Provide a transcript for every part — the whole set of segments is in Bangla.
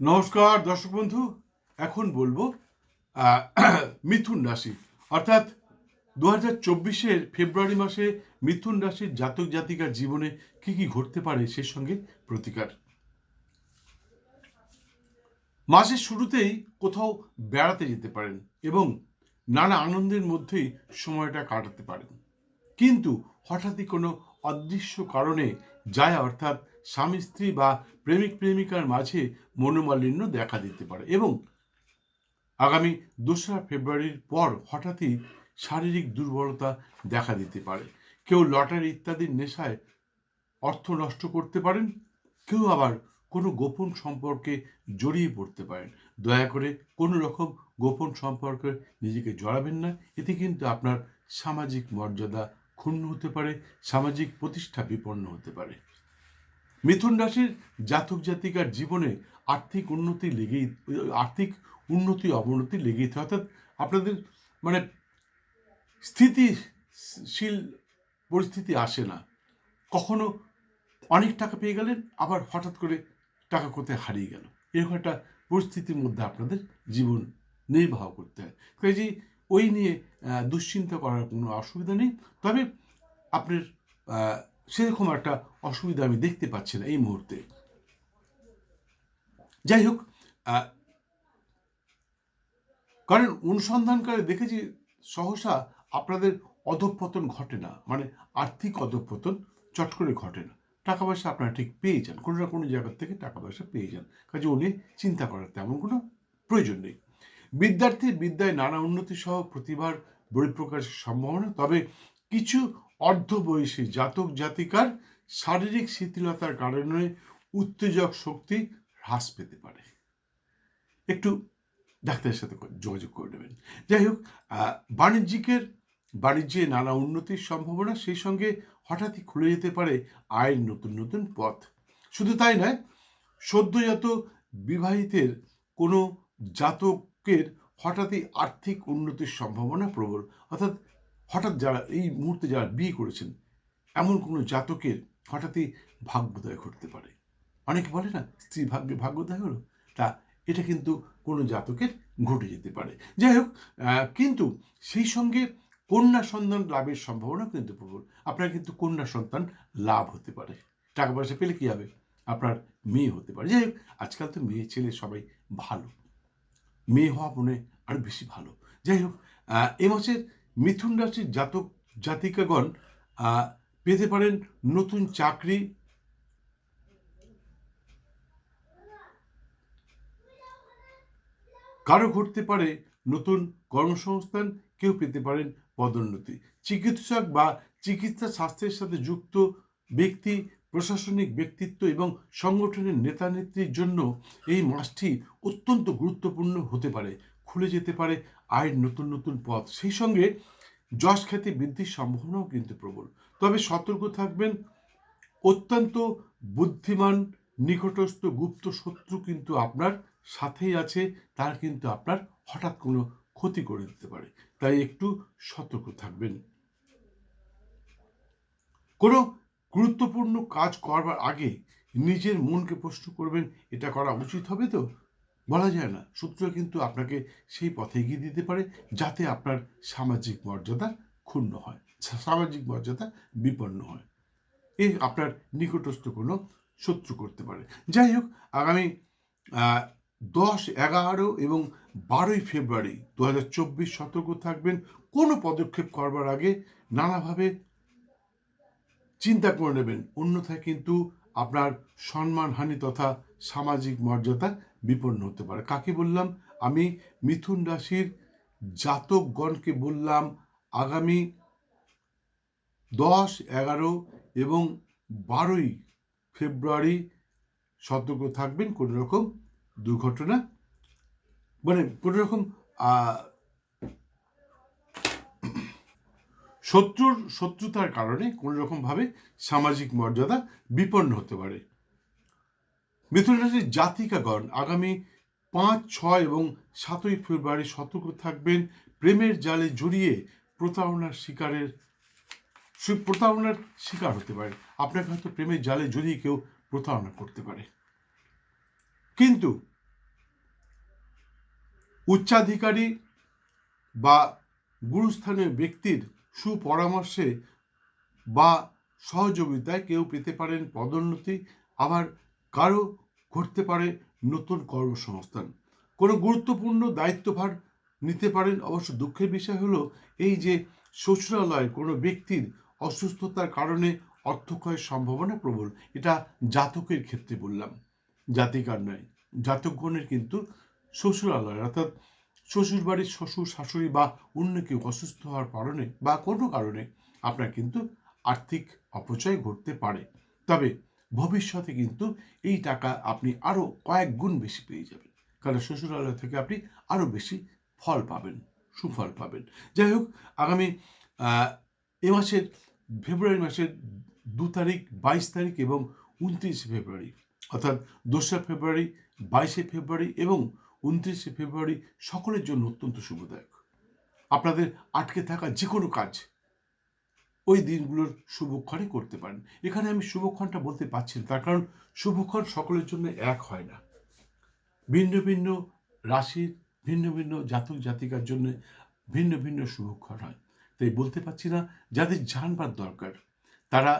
নমস্কার, দর্শক বন্ধু, এখন বলব মিথুন রাশি। অর্থাৎ দু হাজার চব্বিশের ফেব্রুয়ারি মাসে মিথুন রাশির জাতক জাতিকার জীবনে কি কি ঘটতে পারে সে সঙ্গে প্রতিকার। মাসের শুরুতেই কোথাও বেড়াতে যেতে পারেন এবং নানা আনন্দের মধ্যেই সময়টা কাটাতে পারেন। কিন্তু হঠাৎই কোনো অদৃশ্য কারণে যায় অর্থাৎ স্বামী স্ত্রী বা প্রেমিক প্রেমিকার মাঝে মনোমালিন্য দেখা দিতে পারে এবং আগামী দোসরা ফেব্রুয়ারির পর হঠাৎই শারীরিক দুর্বলতা দেখা দিতে পারে। কেউ লটারি ইত্যাদির নেশায় অর্থ নষ্ট করতে পারেন, কেউ আবার কোনো গোপন সম্পর্কে জড়িয়ে পড়তে পারেন। দয়া করে কোনো রকম গোপন সম্পর্কে নিজেকে জড়াবেন না, এতে কিন্তু আপনার সামাজিক মর্যাদা ক্ষুণ্ণ হতে পারে, সামাজিক প্রতিষ্ঠা বিপন্ন হতে পারে। মিথুন রাশির জাতক জাতিকার জীবনে আর্থিক উন্নতি লেগেই, আর্থিক উন্নতি অবনতি লেগেই থাকে। অর্থাৎ আপনাদের মানে স্থিতিশীল পরিস্থিতি আসে না। কখনো অনেক টাকা পেয়ে গেলেন, আবার হঠাৎ করে টাকা কোথায় হারিয়ে গেল। এরকম একটা পরিস্থিতির মধ্যে আপনাদের জীবন নির্বাহ করতে হয়। কাজে ওই নিয়ে দুশ্চিন্তা করার কোনো অসুবিধা নেই। তবে আপনার সেরকম একটা অসুবিধা আমি দেখতে পাচ্ছি না এই মুহূর্তে। যাই হোক কারণ অনুসন্ধানকালে দেখেছি সহসা আপনাদের অধঃপতন ঘটে না। মানে আর্থিক অধঃপতন চট করে ঘটে না। টাকা পয়সা আপনারা ঠিক পেয়ে যান। কোনো না কোনো জায়গার থেকে টাকা পয়সা পেয়ে যান। কাজে উনি চিন্তা করার তেমন কোনো প্রয়োজন নেই। বিদ্যার্থীর বিদ্যায় নানা উন্নতি সহ প্রতিভার বহিঃপ্রকাশের সম্ভাবনা, তবে কিছু অর্ধবয়সী জাতক জাতিকার শারীরিক শিথিলতার কারণে উত্তেজক শক্তি হ্রাস পেতে পারে। একটু ডাক্তারের সাথে যোগাযোগ করে নেবেন। যাই হোক বাণিজ্যিকের বাণিজ্যে নানা উন্নতির সম্ভাবনা, সেই সঙ্গে হঠাৎই খুলে যেতে পারে আয়ের নতুন নতুন পথ। শুধু তাই নয়, সদ্যজাত বিবাহিতের কোনো জাতকের হঠাৎই আর্থিক উন্নতির সম্ভাবনা প্রবল। অর্থাৎ হঠাৎ যারা এই মুহূর্তে যারা বিয়ে করেছেন, এমন কোনো জাতকের হঠাৎই ভাগ্যোদয় ঘটতে পারে। অনেকে বলে না, স্ত্রী ভাগ্যে ভাগ্যোদয় হলো? তা এটা কিন্তু কোনো জাতকের ঘটে যেতে পারে। যাই হোক কিন্তু সেই সঙ্গে কন্যা সন্তান লাভের সম্ভাবনা কিন্তু প্রবল। আপনার কিন্তু কন্যা সন্তান লাভ হতে পারে। টাকা পয়সা পেলে কি হবে? আপনার মেয়ে হতে পারে। যাই হোক, আজকাল তো মেয়ে ছেলে সবাই ভালো। মেয়ে হওয়া মনে আরও বেশি ভালো। যাই হোক এ মাসের মিথুন রাশির জাতক জাতিকাগণ পেতে পারেন নতুন চাকরি। কারও ঘটতে পারে নতুন কর্মসংস্থান, কেউ পেতে পারেন পদোন্নতি। চিকিৎসক বা চিকিৎসা স্বাস্থ্যের সাথে যুক্ত ব্যক্তি প্রশাসনিক ব্যক্তিত্ব এবং সংগঠনের নেতা নেত্রীর জন্য এই মাসটি অত্যন্ত গুরুত্বপূর্ণ হতে পারে, খুলে যেতে পারে আয়ের নতুন নতুন পথ। সেই সঙ্গে যশ খ্যাতি বৃদ্ধির সম্ভাবনাও কিন্তু প্রবল। তবে সতর্ক থাকবেন, অত্যন্ত বুদ্ধিমান নিকটস্থ গুপ্ত শত্রু কিন্তু আপনার সাথেই আছে, তার কিন্তু আপনার হঠাৎ কোনো ক্ষতি করে দিতে পারে। তাই একটু সতর্ক থাকবেন। কোনো গুরুত্বপূর্ণ কাজ করবার আগে নিজের মনকে প্রশ্ন করবেন, এটা করা উচিত হবে তো? বলা যায় না। সূত্র কিন্তু আপনাকে সেই পথে এগিয়ে দিতে পারে যাতে আপনার সামাজিক মর্যাদা ক্ষুণ্ণ হয়, সামাজিক মর্যাদা বিপন্ন হয়। এই আপনার নিকটস্থ কোনো শত্রু করতে পারে। যাই হোক, আগামী দশ, এগারো এবং বারোই ফেব্রুয়ারি দু হাজার চব্বিশ সতর্ক থাকবেন। কোনো পদক্ষেপ করবার আগে নানাভাবে চিন্তা করে নেবেন। অন্যথায় কিন্তু আপনার সম্মানহানি তথা সামাজিক মর্যাদা বিপন্ন হতে পারে। কাকে বললাম? আমি মিথুন রাশির জাতকগণকে বললাম, আগামী দশ, এগারো এবং বারোই ফেব্রুয়ারি সতর্ক থাকবেন। কোনো রকম দুর্ঘটনা মানে কোনো রকম শত্রুর শত্রুতার কারণে কোনো রকমভাবে সামাজিক মর্যাদা বিপন্ন হতে পারে। মিথুন রাশির জাতিকাগণ আগামী পাঁচ, ছয় এবং সাতই ফেব্রুয়ারি সতর্ক থাকবেন। প্রেমের জালে জড়িয়ে প্রতারণার শিকারের প্রতারণার শিকার হতে পারে আপনাকে হয়তো প্রেমের জালে জড়িয়ে কেউ প্রতারণা করতে পারে। কিন্তু উচ্চাধিকারী বা গুরুস্থানীয় ব্যক্তির সুপরামর্শে বা সহযোগিতায় কেউ পেতে পারেন পদোন্নতি, আবার কারও ঘটতে পারে নতুন কর্মসংস্থান। কোনো গুরুত্বপূর্ণ দায়িত্বভার নিতে পারেন। অবশ্য দুঃখের বিষয় হলো এই যে শ্বশুরালয়ের কোনো ব্যক্তির অসুস্থতার কারণে অর্থক্ষয়ের সম্ভাবনা প্রবল, এটা জাতকের ক্ষেত্রে বললাম। জাতিকার নয়, জাতকগণের কিন্তু শ্বশুরালয় অর্থাৎ শ্বশুর বাড়ির শ্বশুর, শাশুড়ি বা অন্য কেউ অসুস্থ হওয়ার কারণে বা কোনো কারণে আপনার কিন্তু আর্থিক অপচয় ঘটতে পারে। তবে ভবিষ্যতে কিন্তু এই টাকা আপনি আরও কয়েক গুণ বেশি পেয়ে যাবেন। কারণ শ্বশুরালয় থেকে আপনি আরও বেশি ফল পাবেন, সুফল পাবেন। যাই হোক, আগামী এ মাসের, ফেব্রুয়ারি মাসের দু তারিখ, বাইশ তারিখ এবং উনত্রিশে ফেব্রুয়ারি, অর্থাৎ দোসরা ফেব্রুয়ারি, বাইশে ফেব্রুয়ারি এবং উনত্রিশে ফেব্রুয়ারি সকলের জন্য অত্যন্ত শুভদায়ক। আপনাদের আটকে থাকা যে কোনো কাজ ওই দিনগুলোর শুভক্ষণে করতে পারেন। এখানে আমি শুভক্ষণটা বলতে পারছি না, তার কারণ শুভক্ষণ সকলের জন্য এক হয় না। ভিন্ন ভিন্ন রাশির, ভিন্ন ভিন্ন জাতক জাতিকার জন্য ভিন্ন ভিন্ন শুভক্ষণ হয়। তাই বলতে পারছি না, যাদের জানবার দরকার, তারা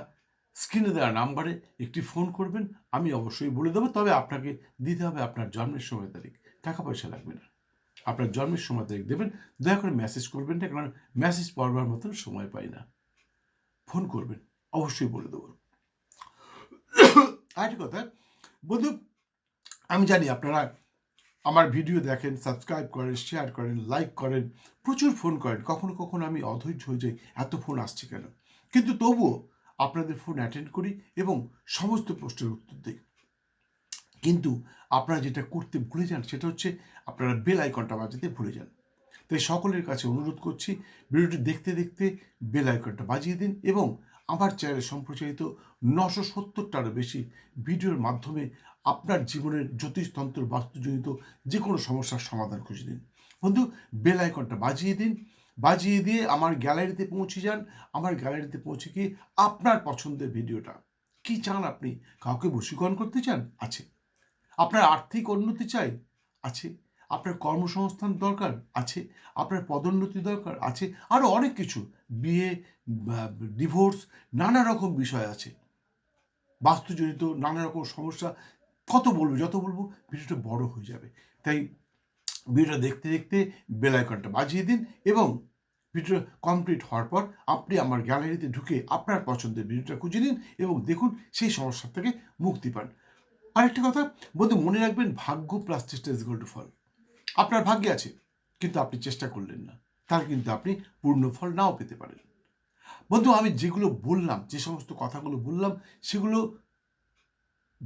স্ক্রিনে দেওয়া নাম্বারে একটি ফোন করবেন, আমি অবশ্যই বলে দেবো। তবে আপনাকে দিতে হবে আপনার জন্মের সময় তারিখ। টাকা পয়সা লাগবে না। আপনার জন্মের সময় তারিখ দেবেন, দয়া করে মেসেজ করবেন না, কারণ মেসেজ পড়বার মতন সময় পাই না। ফোন করবেন, অবশ্যই বলে দেবো। আরেকটি কথা, বন্ধু, আমি জানি আপনারা আমার ভিডিও দেখেন সাবস্ক্রাইব করেন শেয়ার করেন লাইক করেন, প্রচুর ফোন করেন, কখনো কখনো আমি অধৈর্য হয়ে যাই এত ফোন আসছে কেন? কিন্তু তবুও আপনাদের ফোন অ্যাটেন্ড করি এবং সমস্ত প্রশ্নের উত্তর দিই। কিন্তু আপনারা যেটা করতে ভুলে যান, সেটা হচ্ছে আপনারা বেল আইকনটা বাজাতে ভুলে যান। তাই সকলের কাছে অনুরোধ করছি, ভিডিওটি দেখতে দেখতে বেল আইকনটা বাজিয়ে দিন এবং আমার চ্যানেলে সম্প্রচারিত নশো সত্তরটারও বেশি ভিডিওর মাধ্যমে আপনার জীবনের জ্যোতিষতন্ত্র বাস্তুজনিত যে কোনো সমস্যার সমাধান খুঁজে দিন। বন্ধু বেল আইকনটা বাজিয়ে দিন। বাজিয়ে দিয়ে আমার গ্যালারিতে পৌঁছে যান। আমার গ্যালারিতে পৌঁছে গিয়ে আপনার পছন্দের ভিডিওটা কি চান আপনি, কাউকে বশীকরণ করতে চান? আছে। আপনার আর্থিক উন্নতি চাই? আছে। আপনার কর্মসংস্থান দরকার? আছে। আপনার পদোন্নতি দরকার? আছে। আরও অনেক কিছু। বিয়ে ডিভোর্স, নানা রকম বিষয় আছে। বাস্তুজনিত নানা রকম সমস্যা, কত বলব, যত বলব ভিডিওটা বড় হয়ে যাবে। তাই ভিডিওটা দেখতে দেখতে বেল আইকনটা বাজিয়ে দিন এবং ভিডিওটা কমপ্লিট হওয়ার পর আপনি আমার গ্যালারিতে ঢুকে আপনার পছন্দের ভিডিওটা খুঁজে নিন এবং দেখুন সেই সমস্যা থেকে মুক্তি পান। আরেকটা কথা, বন্ধু, মনে রাখবেন ভাগ্য প্লাস চেষ্টা ইজ টু ফল। আপনার ভাগ্যে আছে, কিন্তু আপনি চেষ্টা করলেন না। তাহলে কিন্তু আপনি পূর্ণ ফল নাও পেতে পারেন। বন্ধু, আমি যেগুলো বললাম, যে সমস্ত কথাগুলো বললাম, সেগুলো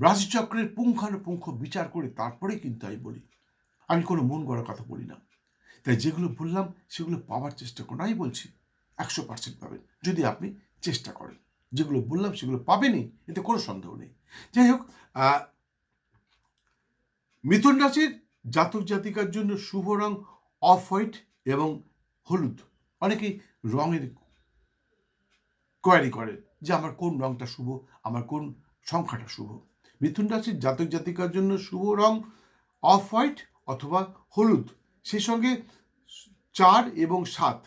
রাশিচক্রের পুঙ্খানুপুঙ্খ বিচার করে তারপরেই কিন্তু আমি বলি। আমি কোনো মন গড়ার কথা বলি না। তাই যেগুলো বললাম, সেগুলো পাওয়ার চেষ্টা করুন, আমি বলছি, একশো পার্সেন্ট পাবেন, যদি আপনি চেষ্টা করেন। যেগুলো বললাম, সেগুলো পাবেনই, এতে কোনো সন্দেহ নেই। যাই হোক মিথুন রাশির জাতক জাতিকার জন্য শুভ রং অফ হোয়াইট এবং হলুদ। অনেকেই রঙের কোয়ারি করেন যে আমার কোন রংটা শুভ, আমার কোন সংখ্যাটা শুভ। মিথুন রাশির জাতক জাতিকার জন্য শুভ রং অফ হোয়াইট অথবা হলুদ। সেই সঙ্গে চার এবং সাত।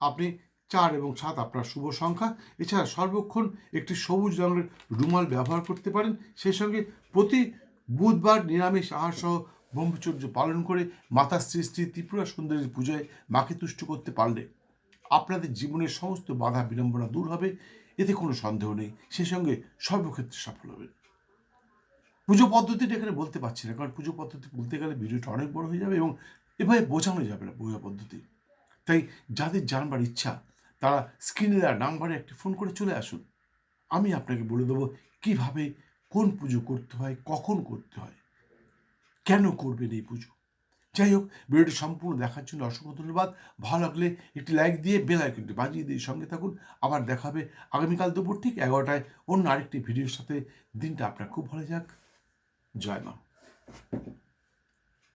আপনি চার এবং সাত আপনার শুভ সংখ্যা। এছাড়া সর্বক্ষণ একটি সবুজ রঙের রুমাল ব্যবহার করতে পারেন। সেই সঙ্গে প্রতি বুধবার নিরামিষ আহার সহ ব্রহ্মচর্য পালন করে মাতা শ্রী শ্রী ত্রিপুরা সুন্দরীর পূজায় মাকে তুষ্ট করতে পারলে আপনাদের জীবনের সমস্ত বাধা বিড়ম্বনা দূর হবে, এতে কোনো সন্দেহ নেই। সেই সঙ্গে সর্বক্ষেত্রে সফল হবেন। পুজো পদ্ধতিটা এখানে বলতে পারছি না, কারণ পুজো পদ্ধতি বলতে গেলে ভিডিওটা অনেক বড় হয়ে যাবে এবং এভাবে বোঝানো যাবে না পুজো পদ্ধতি। তাই যাদের জানবার ইচ্ছা, তারা স্ক্রিনে দেওয়া নাম্বারে একটি ফোন করে চলে আসুন। আমি আপনাকে বলে দেবো কীভাবে কোন পুজো করতে হয়, কখন করতে হয়, কেন করবেন এই পুজো? যাই হোক, ভিডিওটি সম্পূর্ণ দেখার জন্য অসংখ্য ধন্যবাদ। ভালো লাগলে একটি লাইক দিয়ে বেল আইকনটি বাজিয়ে দিয়ে সঙ্গে থাকুন। আবার দেখা হবে আগামীকাল দুপুর ঠিক এগারোটায়। অন্য আরেকটি ভিডিওর সাথে দিনটা আপনার খুব ভালো যাক। জয় মা।